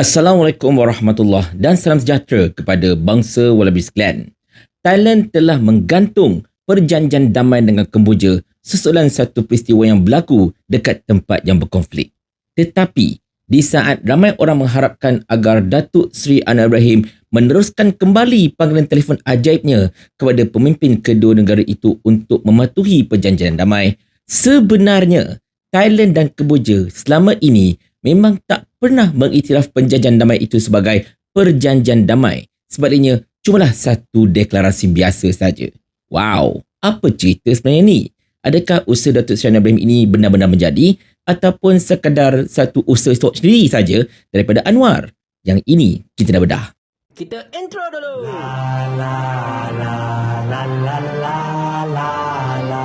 Assalamualaikum warahmatullahi dan salam sejahtera kepada bangsa Wallaby sekalian. Thailand telah menggantung perjanjian damai dengan Kemboja susulan satu peristiwa yang berlaku dekat tempat yang berkonflik. Tetapi, di saat ramai orang mengharapkan agar Datuk Seri Anwar Ibrahim meneruskan kembali panggilan telefon ajaibnya kepada pemimpin kedua negara itu untuk mematuhi perjanjian damai, sebenarnya Thailand dan Kemboja selama ini memang tak pernah mengiktiraf perjanjian damai itu sebagai perjanjian damai. Sebaliknya, cumalah satu deklarasi biasa saja. Wow, apa cerita sebenarnya ni? Adakah usaha Datuk Seri Ibrahim ini benar-benar menjadi ataupun sekadar satu usaha stok sendiri saja daripada Anwar? Yang ini kita dah bedah. Kita intro dulu. La la la la la la la la.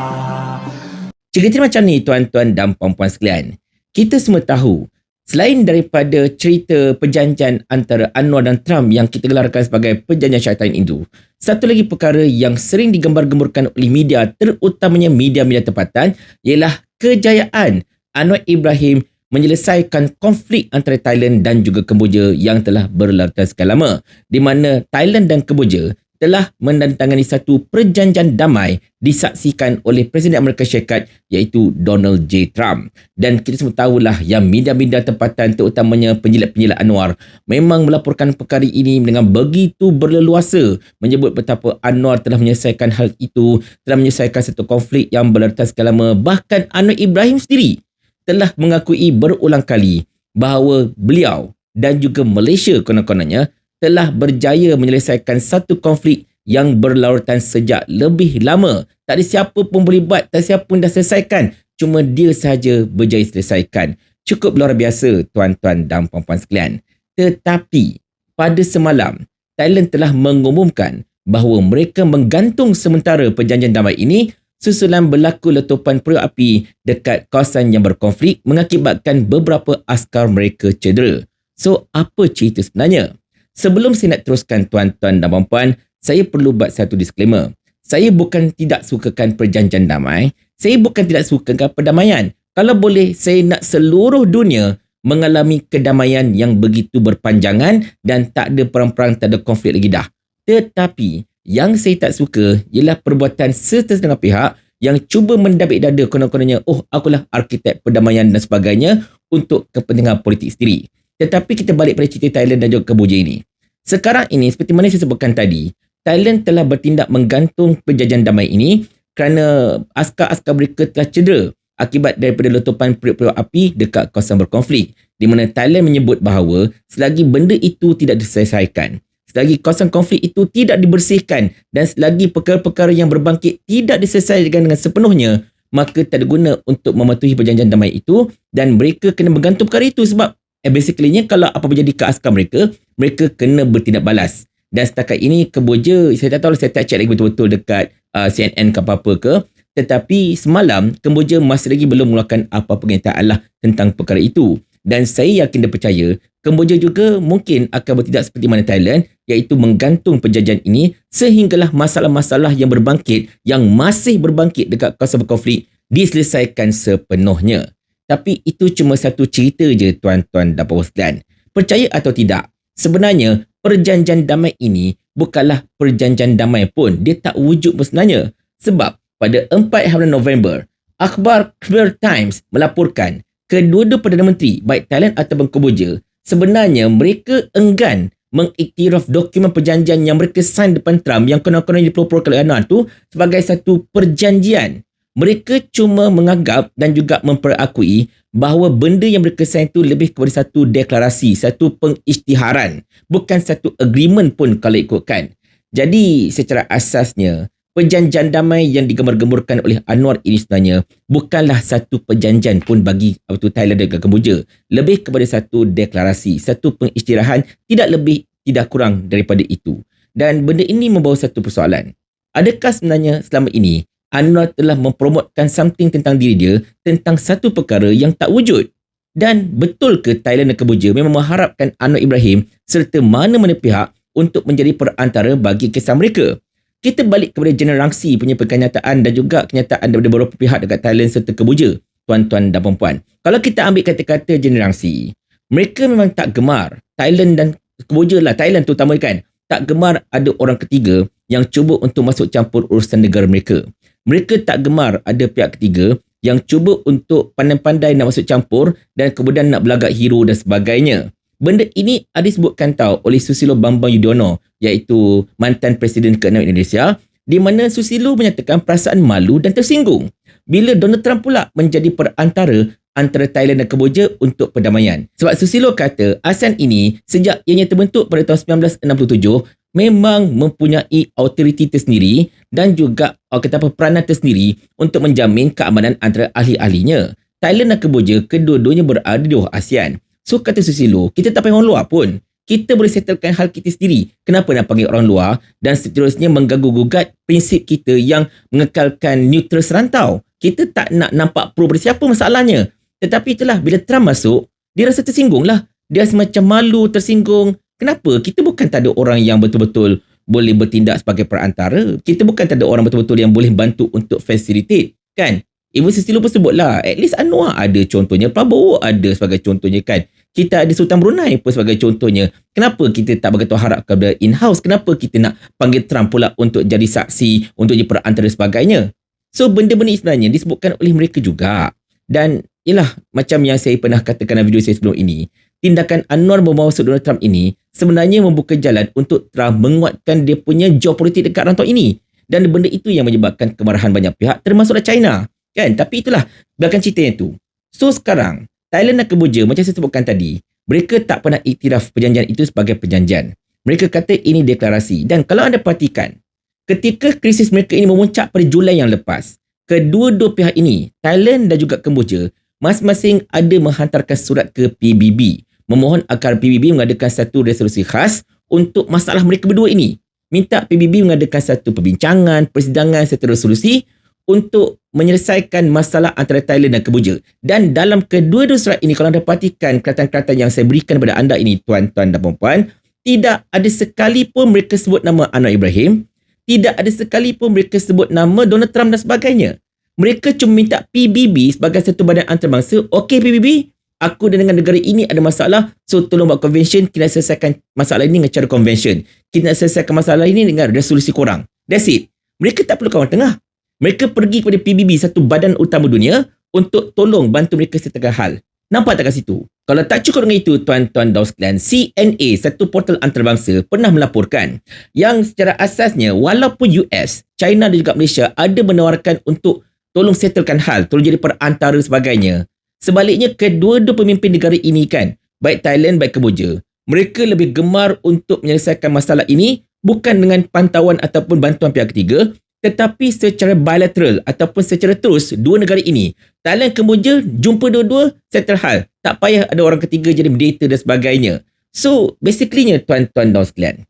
Cerita macam ni tuan-tuan dan puan-puan sekalian. Kita semua tahu Selain daripada cerita perjanjian antara Anwar dan Trump yang kita gelarkan sebagai perjanjian syaitan itu, satu lagi perkara yang sering digambar-gemburkan oleh media, terutamanya media-media tempatan, ialah kejayaan Anwar Ibrahim menyelesaikan konflik antara Thailand dan juga Kemboja yang telah berlatar sekian lama. Di mana Thailand dan Kemboja telah menandatangani satu perjanjian damai disaksikan oleh Presiden Amerika Syarikat iaitu Donald J. Trump. Dan kita semua tahulah yang media-media tempatan terutamanya penjilat-penjilat Anwar memang melaporkan perkara ini dengan begitu berleluasa menyebut betapa Anwar telah menyelesaikan hal itu, telah menyelesaikan satu konflik yang sekian lama. Bahkan Anwar Ibrahim sendiri telah mengakui berulang kali bahawa beliau dan juga Malaysia konon-kononnya telah berjaya menyelesaikan satu konflik yang berlarutan sejak lebih lama. Tak ada siapa pun berlibat, tak ada siapa pun dah selesaikan. Cuma dia sahaja berjaya selesaikan. Cukup luar biasa tuan-tuan dan puan-puan sekalian. Tetapi pada semalam, Thailand telah mengumumkan bahawa mereka menggantung sementara perjanjian damai ini susulan berlaku letupan periuk api dekat kawasan yang berkonflik mengakibatkan beberapa askar mereka cedera. So, apa cerita sebenarnya? Sebelum saya nak teruskan tuan-tuan dan puan-puan, saya perlu buat satu disclaimer. Saya bukan tidak sukakan perjanjian damai. Saya bukan tidak sukakan perdamaian. Kalau boleh, saya nak seluruh dunia mengalami kedamaian yang begitu berpanjangan dan tak ada perang-perang, tak ada konflik lagi dah. Tetapi, yang saya tak suka ialah perbuatan sesetengah pihak yang cuba mendabik dada konon-kononnya, oh akulah arkitek perdamaian dan sebagainya untuk kepentingan politik sendiri. Tetapi kita balik pada cerita Thailand dan juga Kemboja ini. Sekarang ini, seperti mana saya sebutkan tadi, Thailand telah bertindak menggantung perjanjian damai ini kerana askar-askar mereka telah cedera akibat daripada letupan periuk-periuk api dekat kawasan berkonflik. Di mana Thailand menyebut bahawa selagi benda itu tidak diselesaikan, selagi kawasan konflik itu tidak dibersihkan dan selagi perkara-perkara yang berbangkit tidak diselesaikan dengan sepenuhnya, maka tak ada guna untuk mematuhi perjanjian damai itu dan mereka kena bergantung perkara itu sebab eh, basically kalau apa menjadi ke askar mereka, mereka kena bertindak balas. Dan setakat ini Kemboja, saya tak tahu saya tak check lagi betul-betul dekat uh, CNN ke apa-apa ke. Tetapi semalam Kemboja masih lagi belum mengeluarkan apa pernyataan lah tentang perkara itu. Dan saya yakin dan percaya Kemboja juga mungkin akan bertindak seperti mana Thailand iaitu menggantung perjanjian ini sehinggalah masalah-masalah yang berbangkit yang masih berbangkit dekat kawasan berkonflik diselesaikan sepenuhnya. Tapi itu cuma satu cerita je tuan-tuan dan puan sekalian. Percaya atau tidak, sebenarnya perjanjian damai ini bukanlah perjanjian damai pun. Dia tak wujud pun sebenarnya. Sebab pada 4 hari November, Akhbar Clear Times melaporkan kedua-dua Perdana Menteri, baik Thailand ataupun Kemboja, sebenarnya mereka enggan mengiktiraf dokumen perjanjian yang mereka sign depan Trump yang kena-kena dipelopor oleh Anwar tu sebagai satu perjanjian mereka cuma menganggap dan juga memperakui bahawa benda yang mereka sign itu lebih kepada satu deklarasi, satu pengisytiharan, bukan satu agreement pun kalau ikutkan. Jadi secara asasnya, perjanjian damai yang digembar-gemburkan oleh Anwar ini sebenarnya bukanlah satu perjanjian pun bagi waktu Thailand dan Kemboja. Lebih kepada satu deklarasi, satu pengisytiharan, tidak lebih, tidak kurang daripada itu. Dan benda ini membawa satu persoalan. Adakah sebenarnya selama ini Anwar telah mempromotkan something tentang diri dia tentang satu perkara yang tak wujud. Dan betul ke Thailand dan Kemboja memang mengharapkan Anwar Ibrahim serta mana-mana pihak untuk menjadi perantara bagi kisah mereka? Kita balik kepada generasi punya kenyataan dan juga kenyataan daripada beberapa pihak dekat Thailand serta Kemboja, tuan-tuan dan puan-puan. Kalau kita ambil kata-kata generasi, Mereka memang tak gemar. Thailand dan Kemboja lah, Thailand terutama kan. Tak gemar ada orang ketiga yang cuba untuk masuk campur urusan negara mereka. Mereka tak gemar ada pihak ketiga yang cuba untuk pandai-pandai nak masuk campur dan kemudian nak belagak hero dan sebagainya. Benda ini ada disebutkan tau oleh Susilo Bambang Yudhoyono iaitu mantan Presiden ke-6 Indonesia di mana Susilo menyatakan perasaan malu dan tersinggung bila Donald Trump pula menjadi perantara antara Thailand dan Kemboja untuk perdamaian. Sebab Susilo kata ASEAN ini sejak ianya terbentuk pada tahun 1967 memang mempunyai autoriti tersendiri dan juga orang kata apa peranan tersendiri untuk menjamin keamanan antara ahli-ahlinya. Thailand dan Kemboja kedua-duanya berada di bawah ASEAN. So kata Susilo, kita tak payah orang luar pun. Kita boleh settlekan hal kita sendiri. Kenapa nak panggil orang luar dan seterusnya mengganggu-gugat prinsip kita yang mengekalkan neutral serantau. Kita tak nak nampak pro pada siapa masalahnya. Tetapi itulah bila Trump masuk, dia rasa tersinggung lah. Dia semacam malu, tersinggung. Kenapa? Kita bukan tak ada orang yang betul-betul boleh bertindak sebagai perantara. Kita bukan tak ada orang betul-betul yang boleh bantu untuk facilitate. Kan? Ibu Sisi lupa sebutlah. At least Anwar ada contohnya. Prabowo ada sebagai contohnya kan. Kita ada Sultan Brunei pun sebagai contohnya. Kenapa kita tak begitu harap kepada in-house? Kenapa kita nak panggil Trump pula untuk jadi saksi, untuk jadi perantara sebagainya? So benda-benda sebenarnya disebutkan oleh mereka juga. Dan Yalah, macam yang saya pernah katakan dalam video saya sebelum ini, tindakan Anwar membawa Donald Trump ini sebenarnya membuka jalan untuk Trump menguatkan dia punya geopolitik dekat rantau ini. Dan benda itu yang menyebabkan kemarahan banyak pihak termasuklah China. Kan? Tapi itulah belakang cerita yang tu. So sekarang, Thailand dan Kemboja macam saya sebutkan tadi, mereka tak pernah iktiraf perjanjian itu sebagai perjanjian. Mereka kata ini deklarasi. Dan kalau anda perhatikan, ketika krisis mereka ini memuncak pada Julai yang lepas, kedua-dua pihak ini, Thailand dan juga Kemboja, masing-masing ada menghantarkan surat ke PBB memohon agar PBB mengadakan satu resolusi khas untuk masalah mereka berdua ini. Minta PBB mengadakan satu perbincangan, persidangan serta resolusi untuk menyelesaikan masalah antara Thailand dan Kemboja. Dan dalam kedua-dua surat ini, kalau anda perhatikan keratan-keratan yang saya berikan kepada anda ini, tuan-tuan dan puan-puan, tidak ada sekali pun mereka sebut nama Anwar Ibrahim, tidak ada sekali pun mereka sebut nama Donald Trump dan sebagainya mereka cuma minta PBB sebagai satu badan antarabangsa. Okey PBB, aku dan dengan negara ini ada masalah. So tolong buat convention, kita selesaikan masalah ini dengan cara convention. Kita nak selesaikan masalah ini dengan resolusi korang. That's it. Mereka tak perlu kawan tengah. Mereka pergi kepada PBB, satu badan utama dunia untuk tolong bantu mereka setegah hal. Nampak tak kat situ? Kalau tak cukup dengan itu, tuan-tuan dan sekalian, CNA, satu portal antarabangsa, pernah melaporkan yang secara asasnya, walaupun US, China dan juga Malaysia ada menawarkan untuk tolong settlekan hal, tolong jadi perantara sebagainya. Sebaliknya, kedua-dua pemimpin negara ini kan, baik Thailand, baik Kemboja, mereka lebih gemar untuk menyelesaikan masalah ini bukan dengan pantauan ataupun bantuan pihak ketiga, tetapi secara bilateral ataupun secara terus dua negara ini, Thailand, Kemboja, jumpa dua-dua, settle hal. Tak payah ada orang ketiga jadi mediator dan sebagainya. So, basically-nya tuan-tuan dan sekalian,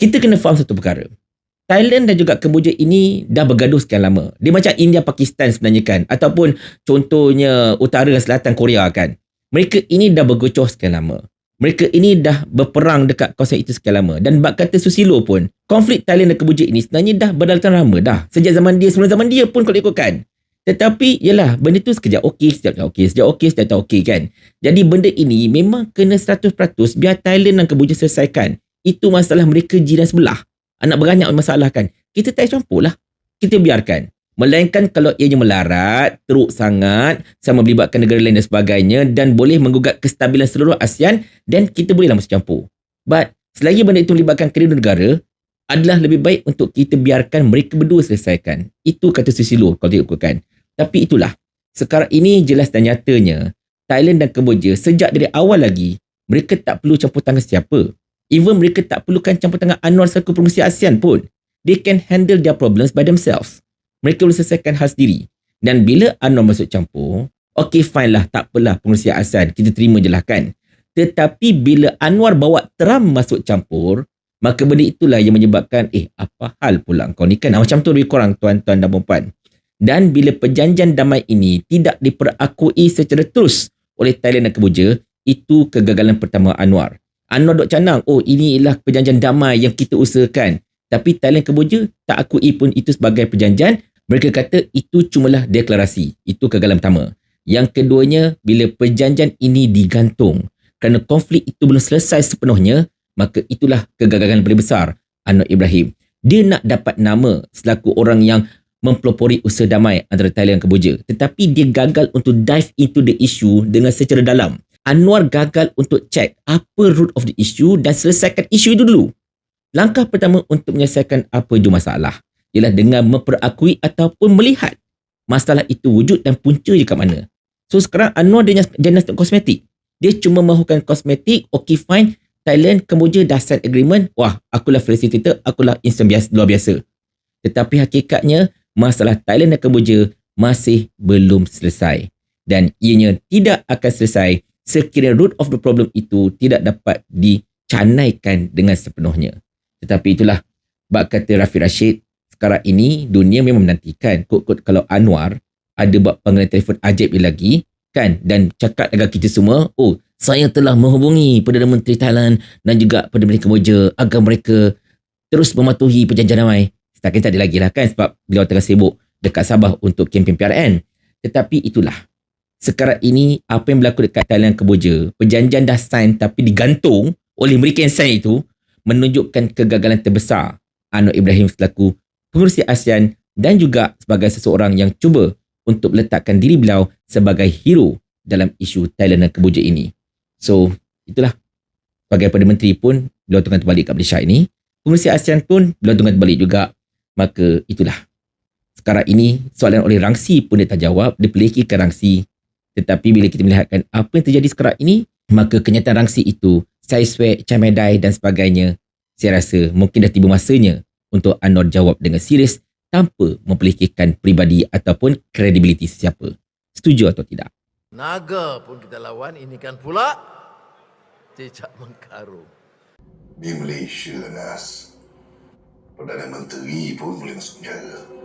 kita kena faham satu perkara. Thailand dan juga Kemboja ini dah bergaduh sekian lama. Dia macam India Pakistan sebenarnya kan ataupun contohnya utara dan selatan Korea kan. Mereka ini dah bergocoh sekian lama. Mereka ini dah berperang dekat kawasan itu sekian lama dan bak kata Susilo pun konflik Thailand dan Kemboja ini sebenarnya dah berdalatan lama dah. Sejak zaman dia, sebelum zaman dia pun kalau ikutkan. Tetapi yalah benda tu sekejap okey, sekejap tak okey, sekejap okey, sekejap tak okey kan. Jadi benda ini memang kena 100% biar Thailand dan Kemboja selesaikan. Itu masalah mereka jiran sebelah anak beranyak masalah kan. Kita tak campur lah. Kita biarkan. Melainkan kalau ianya melarat, teruk sangat, sama melibatkan negara lain dan sebagainya dan boleh menggugat kestabilan seluruh ASEAN dan kita bolehlah masuk campur. But selagi benda itu melibatkan kedua negara, adalah lebih baik untuk kita biarkan mereka berdua selesaikan. Itu kata Susilo kalau diukurkan. Tapi itulah. Sekarang ini jelas dan nyatanya, Thailand dan Kemboja sejak dari awal lagi, mereka tak perlu campur tangan siapa. Even mereka tak perlukan campur tangan Anwar selaku pengurusi ASEAN pun. They can handle their problems by themselves. Mereka boleh selesaikan hal sendiri. Dan bila Anwar masuk campur, okay fine lah, tak apalah pengurusi ASEAN. Kita terima je lah kan. Tetapi bila Anwar bawa Trump masuk campur, maka benda itulah yang menyebabkan, eh apa hal pula kau ni kan? Ah, macam tu lebih kurang tuan-tuan dan perempuan. Dan bila perjanjian damai ini tidak diperakui secara terus oleh Thailand dan Kemboja, itu kegagalan pertama Anwar. Anwar dok canang, oh ini ialah perjanjian damai yang kita usahakan. Tapi Thailand Kemboja tak akui pun itu sebagai perjanjian. Mereka kata itu cumalah deklarasi. Itu kegagalan pertama. Yang keduanya, bila perjanjian ini digantung, kerana konflik itu belum selesai sepenuhnya, maka itulah kegagalan paling besar Anwar Ibrahim. Dia nak dapat nama selaku orang yang mempelopori usaha damai antara Thailand dan Kemboja. Tetapi dia gagal untuk dive into the issue dengan secara dalam. Anwar gagal untuk check apa root of the issue dan selesaikan isu itu dulu. Langkah pertama untuk menyelesaikan apa ju masalah ialah dengan memperakui ataupun melihat masalah itu wujud dan punca je kat mana. So sekarang Anwar dia jenis kosmetik. Dia cuma mahukan kosmetik, okay fine, Thailand, Kemboja dah sign agreement, wah akulah facilitator, akulah instant biasa, luar biasa. Tetapi hakikatnya masalah Thailand dan Kemboja masih belum selesai. Dan ianya tidak akan selesai sekiranya root of the problem itu tidak dapat dicanaikan dengan sepenuhnya. Tetapi itulah bak kata Rafi Rashid, sekarang ini dunia memang menantikan. Kod-kod kalau Anwar ada buat panggilan telefon ajaib lagi kan? Dan cakap dengan kita semua oh saya telah menghubungi Perdana Menteri Thailand dan juga Perdana Menteri Kemboja agar mereka terus mematuhi perjanjian damai. Setakat tak ada lagi lah kan? Sebab beliau tengah sibuk dekat Sabah untuk kempen PRN tetapi itulah sekarang ini apa yang berlaku dekat Thailand Kemboja perjanjian dah sign tapi digantung oleh mereka yang sign itu menunjukkan kegagalan terbesar Anwar Ibrahim selaku pengurusi ASEAN dan juga sebagai seseorang yang cuba untuk meletakkan diri beliau sebagai hero dalam isu Thailand dan Kemboja ini. So, itulah. Sebagai Perdana Menteri pun, beliau tengah terbalik kat Malaysia ini. Pengurusi ASEAN pun, beliau tengah terbalik juga. Maka, itulah. Sekarang ini, soalan oleh Rangsi pun dia tak jawab. Dia peliki ke Rangsi. Tetapi bila kita melihatkan apa yang terjadi sekarang ini, maka kenyataan Rangsi itu, saya swag, camedai dan sebagainya, saya rasa mungkin dah tiba masanya untuk Anwar jawab dengan serius tanpa mempelikirkan pribadi ataupun kredibiliti sesiapa. Setuju atau tidak? Naga pun kita lawan, ini kan pula cicak mengkarung. Di Malaysia, Nas. Perdana Menteri pun boleh masuk penjara.